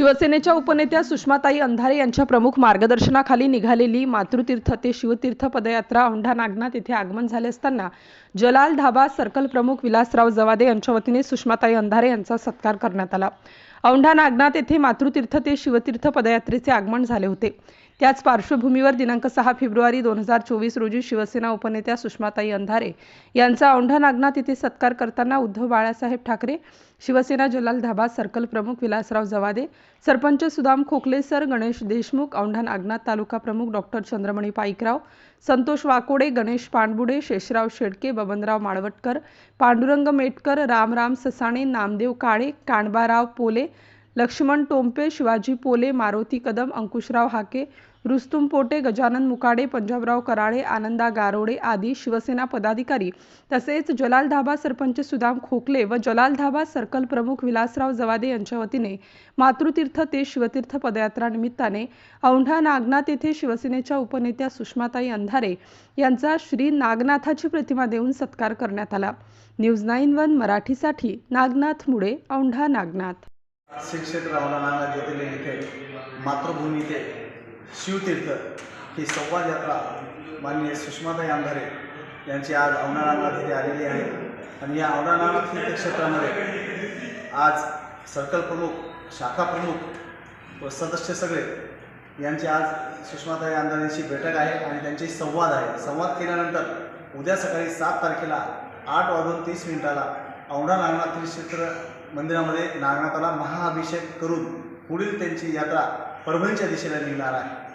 शिवसेनेच्या उपनेत्या सुषमाताई अंधारे यांच्या प्रमुख मार्गदर्शनाखाली निघालेली मातृतीर्थ ते शिवतीर्थ पदयात्रा औंढा नागनाथ येथे आगमन झाले असताना जलाल धाबा सर्कल प्रमुख विलासराव जवादे यांच्या वतीने सुषमाताई अंधारे यांचा सत्कार करण्यात आला. औंढा नागनाथ येथे मातृतीर्थ ते शिवतीर्थ पदयात्रेचे आगमन झाले होते. त्याच पार्श्वभूमीवर दिनांक सहा फेब्रुवारी दोन हजार चोवीस रोजी शिवसेना उपनेत्या सुषमाताई अंधारे यांचा औंढा नागनाथ येथे सत्कार करताना उद्धव बाळासाहेब ठाकरे शिवसेना जलाल धाबा सर्कल प्रमुख विलासराव जवादे सरपंच सुदाम खोकले सर गणेश देशमुख औंढा नागनाथ तालुका प्रमुख डॉक्टर चंद्रमणी पाईकराव संतोष वाकोडे गणेश पाणबुडे शेषराव शेडके बबनराव माळवटकर पांडुरंग मेटकर रामराम ससाणे नामदेव काळे काणबाराव पोले लक्ष्मण टोंपे शिवाजी पोले मारुती कदम अंकुशराव हाके रुस्तुम पोटे गजानन मुकाडे पंजाबराव कराळे आनंदा गारोडे आदी शिवसेना पदाधिकारी तसेच जलाल धाबा सरपंच सुदाम खोकले व जलाल धाबा सर्कल प्रमुख विलासराव जवादे यांच्या वतीने मातृतीर्थ ते शिवतीर्थ पदयात्रा निमित्ताने औंढा नागनाथ येथे शिवसेनेच्या उपनेत्या सुषमाताई अंधारे यांचा श्री नागनाथाची प्रतिमा देऊन सत्कार करण्यात आला. न्यूज नाईन वन मराठीसाठी नागनाथ मुळे औंढा नागनाथ. श्री क्षेत्र ज्योतिर्लिंग येथे मातृभूमी ते शिवतीर्थ ही संवाद यात्रा माननीय सुषमाताई अंधारे यांची आज औनानाथ इथे आलेली आहे. आणि या औनानाथ तीर्थक्षेत्रामध्ये आज सर्कल प्रमुख शाखा प्रमुख व सदस्य सगळे यांची आज सुषमाताई अंधारेंची बैठक आहे आणि त्यांची संवाद आहे. संवाद केल्यानंतर उद्या सकाळी सात तारखेला आठ वाजून तीस मिनिटाला औंढा नागनाथ त्रिक्षेत्र मंदिरामध्ये नागनाथाला महाअभिषेक करून पुढील त्यांची यात्रा परभणीच्या दिशेला निघणार आहे.